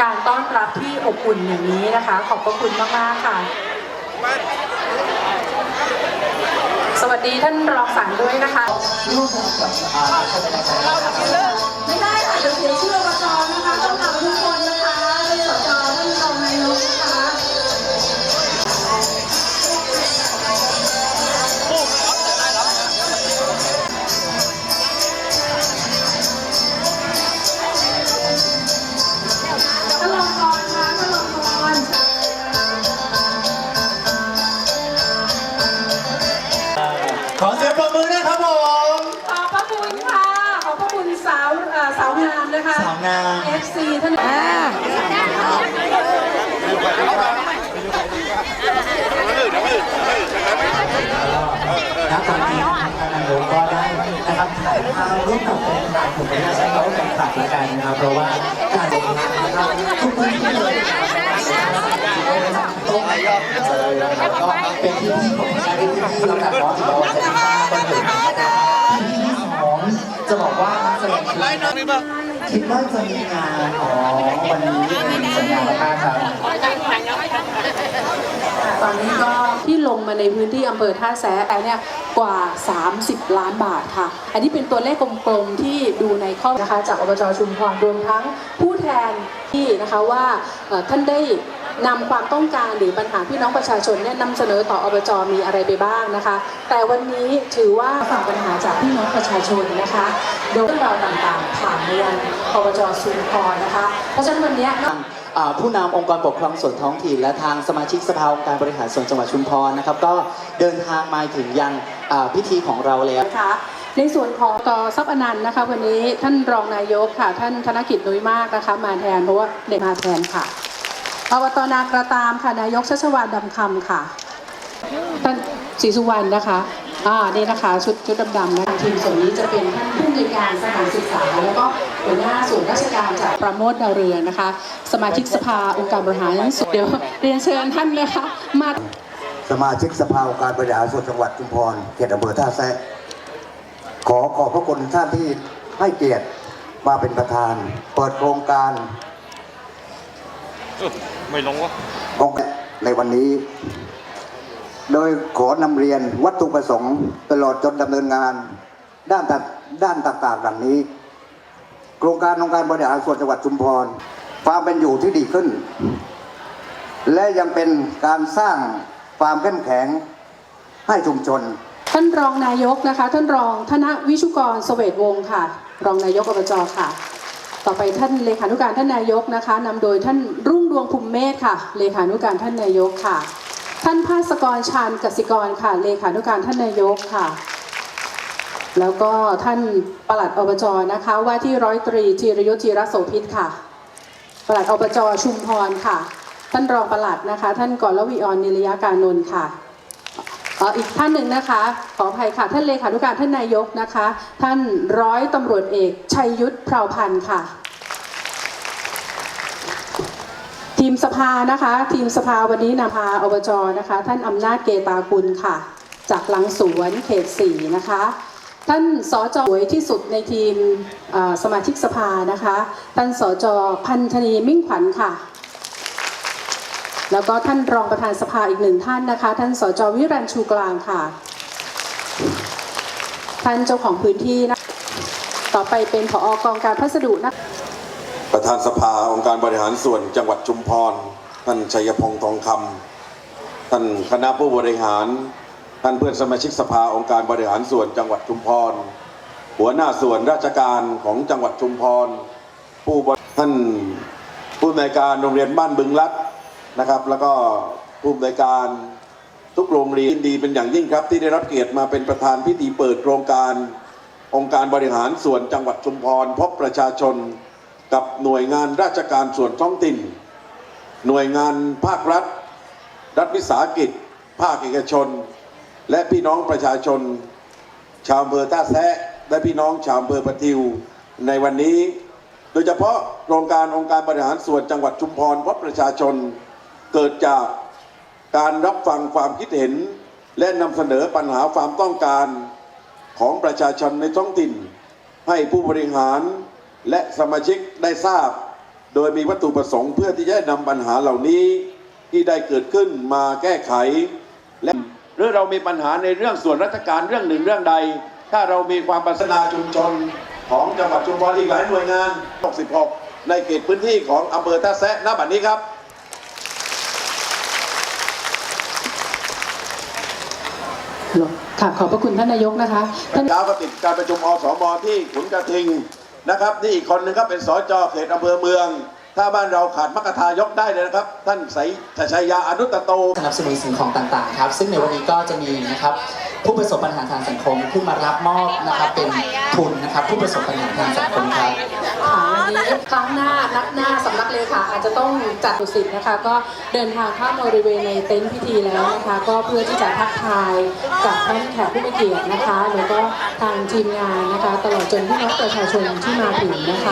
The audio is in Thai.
การต้อนรับที่อบอุ่นอย่างนี้นะคะ ขอบพระคุณมากๆค่ะ สวัสดีท่านรองสังด้วยนะคะ นะคะสาวงาม FC ท่านอ่าณตอนนี้ทางนายกก็ได้นะครับถ่ายภาพร่วมกับแฟนคลับผมไม่น่าใช้คำว่าแฟนคลับละกันนะครับเพราะว่าการลงนามนะครับทุกพื้นที่เลยตรงไหนก็เจอนะครับก็เป็นที่ที่ผมใช้ที่ที่แล้วกันเนาะเดี๋ยวเราจะมีภาพกันอยู่นะครับที่ที่สองจะบอกว่านักแสดงชุด คิดว่าจะมีงานอ๋อวันนี้เป็นสัญญาณมาครับ ตอนนี้ก็ที่ลงมาในพื้นที่อำเภอท่าแซะเนี่ยกว่า 30 ล้านบาทค่ะ อันนี้เป็นตัวเลขกลมๆที่ดูในข้อนะคะจากอบจชุมพรรวมทั้งผู้ แทนที่นะคะว่าท่านได้นำความต้องการหรือปัญหาพี่น้องประชาชนเนี่ยนำเสนอต่ออบจมีอะไรไปบ้างนะคะ แต่วันนี้ถือว่าฝั่งปัญหาจากพี่น้องประชาชนนะคะโดยเรื่องราวต่างๆผ่านมายังอบจชุมพรนะคะ เพราะฉะนั้นวันนี้ทางผู้นำองค์กรปกครองส่วนท้องถิ่นและทางสมาชิกสภาองค์การบริหารส่วนจังหวัดชุมพรนะครับ ก็เดินทางมาถึงยังพิธีของเราแล้วนะคะ ในส่วนของกทรัพย์อนันต์นะคะ วันนี้ท่านรองนายกค่ะ ท่านธนกิจนุ้ยมากนะคะ มาแทนเพราะว่าเด็กมาแทนค่ะอบตนากระตามค่ะนายกชัชวานดำคำค่ะท่านศรีสุวรรณนะคะอ่านี่นะคะชุดชุดดำๆนะคะทีมส่วนนี้จะเป็นท่านผู้อำนวยการสถานศึกษา แล้วก็หัวหน้าส่วนราชการจากประโมทดาวเรืองนะคะ สมาชิกสภาองค์การบริหารส่วนเดี๋ยวเรียนเชิญท่านนะคะมาสมาชิกสภาองค์การบริหารส่วนจังหวัดชุมพรเขตอำเภอท่าแซะ ขอขอบพระคุณท่านที่ให้เกียรติมาเป็นประธาน เปิดโครงการไม่ลงวะองค์ในวันนี้ โดยขอนำเรียนวัตถุประสงค์ตลอดจนดำเนินงาน ด้านต่างด้านต่างๆดังนี้ โครงการองค์การบริหารส่วนจังหวัดชุมพรความเป็นอยู่ที่ดีขึ้น และยังเป็นการสร้างความเข้มแข็งให้ชุมชน ท่านรองนายกนะคะ ท่านรองธนวิชุกรสเสวตวงศ์ค่ะ รองนายกอบจค่ะ ต่อไปท่านเลขานุการท่านนายกนะคะนำโดยท่านรุ่งดวงภูมิเมธค่ะ เลขานุการท่านนายกค่ะ ท่านภาสกรชาญกสิกรค่ะ เลขานุการท่านนายกค่ะ แล้วก็ท่านปลัดอบจนะคะ ว่าที่ร้อยตรีจีรยุทธจีรโสพิษค่ะปลัดอบจชุมพรค่ะ ท่านรองปลัดนะคะ ท่านกรลวีออนนิรยการนนท์ค่ะ อ่ออีกท่านหนึ่งนะคะ ขออภัยค่ะ ท่านเลขานุการท่านนายกนะคะ ท่านร้อยตำรวจเอกชัยยุทธเพราพันธ์ค่ะ ทีมสภานะคะ ทีมสภาวันนี้นำพาอบจนะคะ ท่านอำนาจเกตากุลค่ะ จากหลังสวนเขตสี่นะคะ ท่านสจสวยที่สุดในทีมสมาชิกสภานะคะ ท่านสจพันธนีมิ่งขวัญค่ะ แล้วก็ท่านรองประธานสภาอีกหนึ่งท่านนะคะ ท่านสจวิรัญชูกลางค่ะ ท่านเจ้าของพื้นที่นะต่อไปเป็นผอกองการพัสดุนะประธานสภาองค์การบริหารส่วนจังหวัดชุมพรท่านชัยพงษ์ทองคำท่านคณะผู้บริหาร ท่านเพื่อนสมาชิกสภาองค์การบริหารส่วนจังหวัดชุมพร หัวหน้าส่วนราชการของจังหวัดชุมพร ผู้บริท่านผู้อำนวยการโรงเรียนบ้านบึงรัด นะครับ แล้วก็ผู้อำนวยการทุกโรงเรียนดีเป็นอย่างยิ่งครับ ที่ได้รับเกียรติมาเป็นประธานพิธีเปิดโครงการ องค์การบริหารส่วนจังหวัดชุมพรพบประชาชน กับหน่วยงานราชการส่วนท้องถิ่น หน่วยงานภาครัฐ รัฐวิสาหกิจ ภาคเอกชน และพี่น้องประชาชน ชาวอำเภอท่าแซะและพี่น้องชาวอำเภอปะทิว ในวันนี้ โดยเฉพาะโครงการองค์การบริหารส่วนจังหวัดชุมพรพบประชาชน เกิดจากการรับฟังความคิดเห็น และนำเสนอปัญหาความต้องการของประชาชนในท้องถิ่น ให้ผู้บริหารและสมาชิกได้ทราบ โดยมีวัตถุประสงค์เพื่อที่จะนำปัญหาเหล่านี้ที่ได้เกิดขึ้นมาแก้ไข และหรือเรามีปัญหาในเรื่องส่วนราชการเรื่องหนึ่งเรื่องใด ถ้าเรามีความพัฒนาชุมชนของจังหวัดชุมพรอีกหลายหน่วยงาน 66 ในเขตพื้นที่ของอำเภอท่าแซะณบัดนี้ครับ ค่ะขอบพระคุณท่านนายกนะคะท่านเช้าก็ติดการประชุมอสมที่ขุนกระทิงนะครับนี่อีกคนหนึงครับเป็นสจเขตอำเภอเมือง ถ้าบ้านเราขาดมักกะทายกได้เลยนะครับ ท่านใสชัยยาอนุตโต สนับสนุนสิ่งของต่างๆครับ ซึ่งในวันนี้ก็จะมีนะครับผู้ประสบปัญหาทางสังคมขึ้นมารับมอบนะครับเป็นทุนนะครับ ผู้ประสบปัญหาทางสังคมครับค่ะวันนี้ครั้งหน้านัดหน้าสำนักเลขาอาจจะต้องจัดดุสิตนะคะ ก็เดินทางเข้ามาบริเวณในเต็นท์พิธีแล้วนะคะ ก็เพื่อที่จะทักทายกับท่านแขกผู้มีเกียรตินะคะแล้วก็ทางทีมงานนะคะ ตลอดจนพี่น้องประชาชนที่มาถึงนะคะ